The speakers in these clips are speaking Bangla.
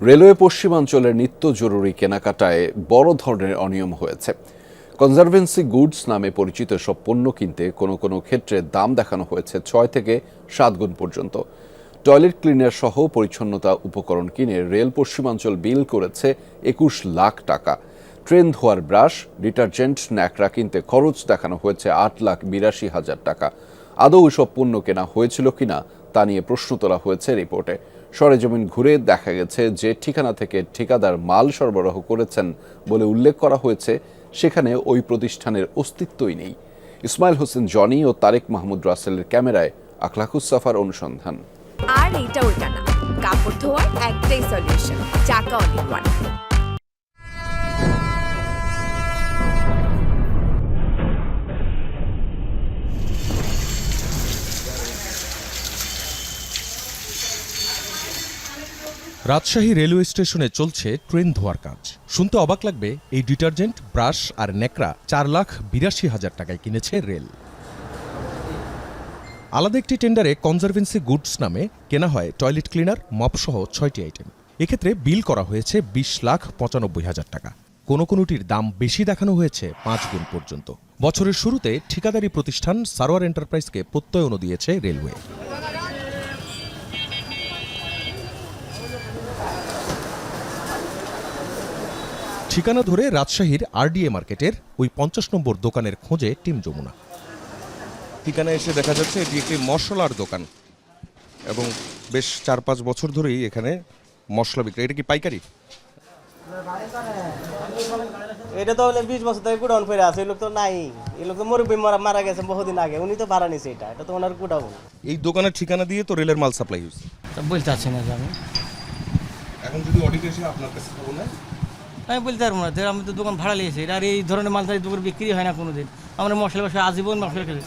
রেলওয়ে পশ্চিমাঞ্চলের নিত্য জরুরি কেনাকাটায় বড় ধরনের অনিয়ম হয়েছে। কনজারভেন্সি গুডস নামে পরিচিত সব পণ্য কিনতে কোনো কোনো ক্ষেত্রে দাম দেখানো হয়েছে ছয় থেকে সাত গুণ পর্যন্ত। টয়লেট ক্লিনার সহ পরিচ্ছন্নতা উপকরণ কিনে রেল পশ্চিমাঞ্চল বিল করেছে একুশ লাখ টাকা। ট্রেন ধোয়ার ব্রাশ, ডিটারজেন্ট, ন্যাকড়া কিনতে খরচ দেখানো হয়েছে আট লাখ বিরাশি হাজার টাকা। আদৌ এসব পণ্য কেনা হয়েছিল কিনা তা নিয়ে প্রশ্ন তোলা হয়েছে রিপোর্টে। সরেজমিন ঘুরে দেখা গেছে যে ঠিকানা থেকে ঠিকাদার মাল সরবরাহ করেছেন বলে উল্লেখ করা হয়েছে। সেখানে ওই প্রতিষ্ঠানের অস্তিত্বই নেই। ইসমাইল হোসেন, জনি ও তারেক মাহমুদ রাসেলের ক্যামেরায় আখলাকুসাফার অনুসন্ধান। আর এইটা ওইটা না। কাপড় ধোয়ার একটাই সলিউশন চাকা অনেক রাজশাহী রেলওয়ে স্টেশনে চলছে ট্রেন ধোয়ার কাজ। শুনতে অবাক লাগবে, এই ডিটারজেন্ট, ব্রাশ আর নেকড়া চার লাখ বিরাশি হাজার টাকায় কিনেছে রেল। আলাদা একটি টেন্ডারে কনজারভেন্সি গুডস নামে কেনা হয় টয়লেট ক্লিনার, মপসহ ছয়টি আইটেম। এক্ষেত্রে বিল করা হয়েছে বিশ লাখ পঁচানব্বই হাজার টাকা। কোনো কোনোটির দাম বেশি দেখানো হয়েছে পাঁচ গুণ পর্যন্ত। বছরের শুরুতে ঠিকাদারি প্রতিষ্ঠান সারোয়ার এন্টারপ্রাইজকে প্রত্যয়নও দিয়েছে রেলওয়ে। ঠিকানা ধরে রাজশাহীর আরডিএ মার্কেটের ওই পঞ্চাশ নম্বর দোকানের খোঁজে টিম যমুনা। ঠিকানায় এসে দেখা যাচ্ছে এটি একটি মশলার দোকান। এবং বেশ চার পাঁচ বছর ধরেই এখানে মশলা বিক্রি। এটা কি পাইকারি? এটা তো হলে বিশ বছর থেকে গুডাউন করে আছে এই লোক তো নাই। এই লোক তো মুরব্বী মারা মারা গেছে বহুদিন আগে উনি তো ভাড়া নিছে এটা এটা তো ওনার গুডাউন। এই দোকানের ঠিকানা দিয়ে তো রেলের মাল সাপ্লাই হয়েছে। বলতে পারছি না আমি। এখন যদি অডিট এসে আপনার কাছে খবর নেয়? আমি বলতে পারব না যে আমি তো দোকান ভাড়া নিয়েছি আর এই ধরনের মাল তাই দোকান বিক্রি হয় না কোনোদিন। আমরা মশলা ব্যবসা আজীবন মশলা খেতে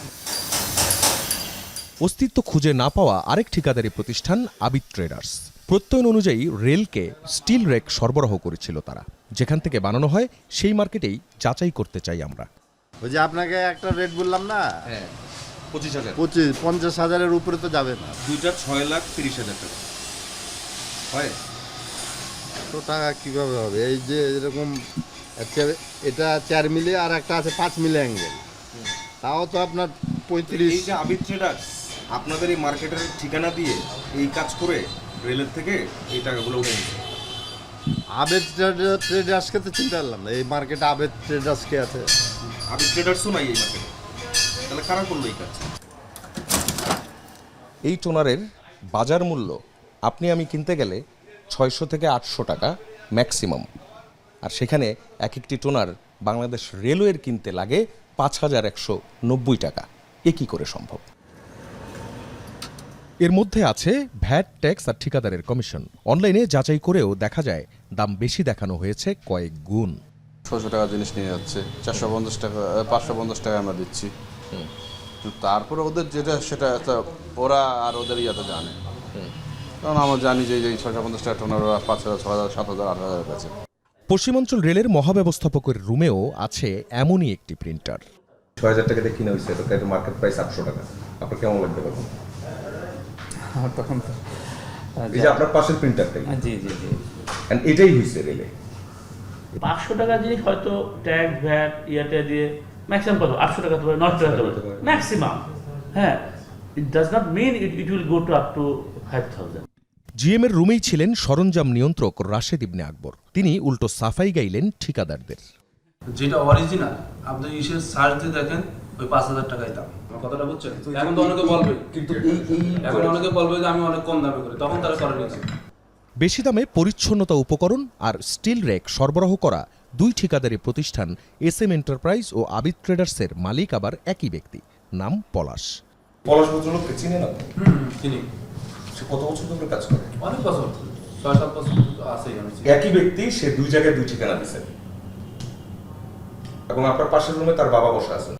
অস্তিত্ব খুঁজে না পাওয়া আরেক ঠিকাদারি প্রতিষ্ঠান আবিদ ট্রেডার্স। প্রত্যয়ন অনুযায়ী রেলকে স্টিল রেক সরবরাহ করেছিল তারা। যেখান থেকে বানানো হয় সেই মার্কেটেই যাচাই করতে চাই আমরা। ওই যে আপনাকে একটা রেট বললাম না? হ্যাঁ পঁচিশ হাজার। পঁচিশ পঞ্চাশ হাজারের উপরে তো যাবে না। দুইটা ছয় লাখ তিরিশ হাজার টাকা। হয়? তো টাকা কীভাবে হবে? এই যে এরকম আচ্ছা এটা চার মিলে আর একটা আছে পাঁচ মিলে অ্যাঙ্গেল তাও তো আপনার পঁয়ত্রিশ। এই যে আবিদ ট্রেডার্স আপনাদের এই মার্কেটের ঠিকানা দিয়ে এই কাজ করে রেলের থেকে এই টাকাগুলো উঠে নিচ্ছে। আবেদ ট্রেডার্সকে তো চিনতে পারলাম না। এই মার্কেটে আবেদ ট্রেডার্স কে আছে। আবিদ ট্রেডার্সও নাই এই মার্কেটে তাহলে কারা করল এই কাজ? এই টোনারের বাজার মূল্য আপনি আমি কিনতে গেলে ছয়শো থেকে আটশো টাকা ম্যাক্সিমাম। আর সেখানে এক একটি টোনার বাংলাদেশ রেলওয়ের কিনতে লাগে পাঁচ হাজার একশো নব্বই টাকা। এ কী করে সম্ভব? এর মধ্যে আছে ভ্যাট ট্যাক্স আর ঠিকাদারের কমিশন। অনলাইনে যাচাই করেও দেখা যায় দাম বেশি দেখানো হয়েছে কয়েক গুণ। ছশো টাকা জিনিস নিয়ে যাচ্ছে চারশো পঞ্চাশ টাকা পাঁচশো পঞ্চাশ টাকা আমরা দিচ্ছি। তারপরে ওদের যেটা সেটা ওরা আর ওদের ইয়াতে জানে। কারণ আমরা জানি যে এই ছশো পঞ্চাশ টাকা টোনার পাঁচ হাজার ছ হাজার সাত হাজার আট হাজার কাছে। পশ্চিমাঞ্চল রেলের মহাব্যবস্থাপকের রুমেও আছে এমনই একটি প্রিন্টার। ছয় হাজার টাকা দিয়ে কিনে হয়েছে এটা মার্কেট প্রাইস আটশো টাকা। আপনার কেমন লাগবে তখন? তখন তো এই যে আপনার পাশের প্রিন্টারটাই জি জি জি। এটাই হয়েছে রেলে। পাঁচশো টাকা জিনিস হয়তো ট্যাক্স ভ্যাট ইয়াটা দিয়ে ম্যাক্সিমাম কত? আটশো টাকা পারে নশো টাকা ম্যাক্সিমাম হ্যাঁ it does not mean it it will go to up to GM এর রুমেই ছিলেন সরঞ্জাম নিয়ন্ত্রক রাশেদ ইবনে আকবর। তিনি উল্টো সাফাই গাইলেন ঠিকাদারদের। যেটা অরিজিনাল আপনি ইসের সার্চ দিয়ে দেখেন ওই পাঁচ হাজার টাকায় দাম আমার কথাটা বুঝছেন? এখন তো অনেকে বলবে কিন্তু এখন অনেকে বলবে যে আমি অনেক কম দামে করি তখন তারা করে নিয়েছে। বেশি দামে পরিচ্ছন্নতা উপকরণ আর স্টিল রেক সরবরাহ করা দুই ঠিকাদারি প্রতিষ্ঠান এস এম এন্টারপ্রাইজ ও আবিদ ট্রেডার্সের মালিক আবার একই ব্যক্তি নাম পলাশ। পলাশ ভদ্রলোককে চিনে না তো? সে কত বছর ধরে কাজ করে? অনেক বছর ছয় সাত বছর আছে একই ব্যক্তি সে দুই জায়গায় দুই ঠিকানা দিছে। এবং আপনার পাশের রুমে তার বাবা বসে আছেন।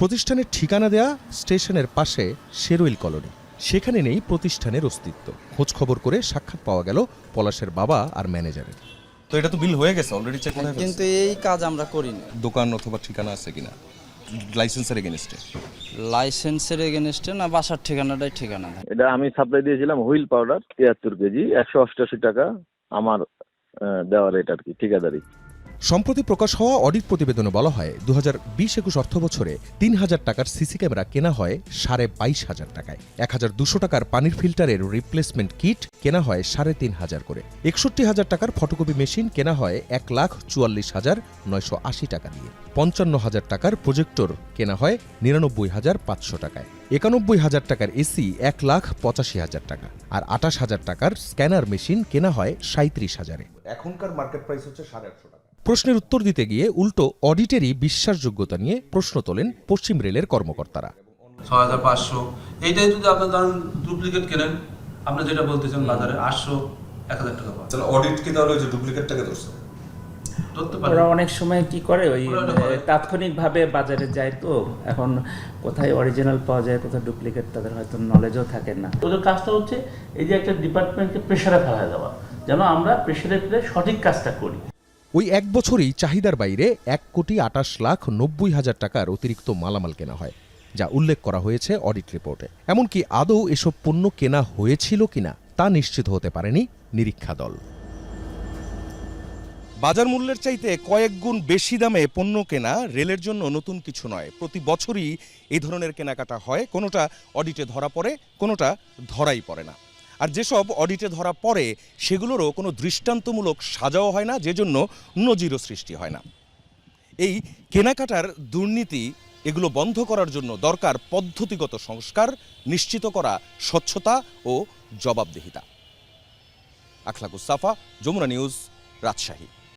প্রতিষ্ঠানের ঠিকানা দেয়া স্টেশনের পাশে শেরোইল কলোনি। সেখানে নেই প্রতিষ্ঠানের অস্তিত্ব। খোঁজ খবর করে সাক্ষাৎ পাওয়া গেল পলাশের বাবা আর ম্যানেজারের। তো এটা তো বিল হয়ে গেছে অলরেডি চেক কিন্তু এই কাজ আমরা করি করিনি। দোকান অথবা ঠিকানা আছে কিনা? লাইসেন্সের এগেনস্টে লাইসেন্সের এগেনস্টে না বাসার ঠিকানাটাই ঠিকানা। এটা আমি সাপ্লাই দিয়েছিলাম হুইল পাউডার তিয়াত্তর কেজি একশো অষ্টাশি টাকা আমার দেওয়ার এটা আর কি ঠিকাদারি। সম্প্রতি প্রকাশ হওয়া অডিট প্রতিবেদনে বলা হয় দু হাজার বিশ একুশ অর্থ বছরে তিন হাজার টাকার সিসি ক্যামেরা কেনা হয় সাড়ে বাইশ হাজার টাকায়। এক হাজার দুশো টাকার পানির ফিল্টারের রিপ্লেসমেন্ট কিট কেনা হয় সাড়ে তিন হাজার করে। একষট্টি হাজার টাকার ফটোকপি মেশিন কেনা হয় এক লাখ চুয়াল্লিশ হাজার নয়শো আশি টাকা দিয়ে। পঞ্চান্ন হাজার টাকার প্রজেক্টর কেনা হয় নিরানব্বই হাজার পাঁচশো টাকায়। একানব্বই হাজার টাকার এসি এক লাখ পঁচাশি হাজার টাকা। আর আটাশ হাজার টাকার স্ক্যানার মেশিন কেনা হয় সাঁত্রিশ হাজারে। এখনকার মার্কেট প্রাইস হচ্ছে সাড়ে আটশো টাকা। প্রশ্নের উত্তর দিতে গিয়ে উল্টো অডিটেরই বিশ্বাসযোগ্যতা নিয়ে প্রশ্ন তোলেন পশ্চিম রেলের কর্মকর্তারা। ছয় হাজার পাঁচশো। এইটাই যদি আপনার ধরেন ডুপ্লিকেট কেনেন আপনি যেটা বলতেছেন বাজারে আটশো এক হাজার টাকা পাবেন। তাহলে অডিট কি তাহলে ওই যে ডুপ্লিকেটটাকে ধরছে? ওরা অনেক সময় কি করে ওই। তাৎক্ষণিকভাবে বাজারে যায় তো এখন কোথায় অরিজিনাল পাওয়া যায় কোথায় ডুপ্লিকেট তাদের হয়তো নলেজও থাকে না। ওদের কাজটা হচ্ছে এই যে একটা ডিপার্টমেন্টকে প্রেশারে ফেলা দেওয়া যেন আমরা প্রেশারে ফেলে সঠিক কাজটা করি। ওই এক বছরই চাহিদার বাইরে এক কোটি আটাশ লাখ নব্বই হাজার টাকার অতিরিক্ত মালামাল কেনা হয়, যা উল্লেখ করা হয়েছে অডিট রিপোর্টে। এমনকি আদৌ এসব পণ্য কেনা হয়েছিল কিনা তা নিশ্চিত হতে পারেনি নিরীক্ষা দল। বাজার মূল্যের চাইতে কয়েক গুণ বেশি দামে পণ্য কেনা রেলের জন্য নতুন কিছু নয়। প্রতি বছরই এই ধরনের কেনাকাটা হয়, কোনোটা অডিটে ধরা পড়ে, কোনোটা ধরাই পড়ে না। আর যেসব অডিটে ধরা পড়ে, সেগুলোরও কোনো দৃষ্টান্তমূলক সাজাও হয় না যে জন্য নজিরও সৃষ্টি হয় না। এই কেনাকাটার দুর্নীতি, এগুলো বন্ধ করার জন্য দরকার পদ্ধতিগত সংস্কার, নিশ্চিত করা স্বচ্ছতা ও জবাবদিহিতা। আখলাকুস সাফা, যমুনা নিউজ, রাজশাহী।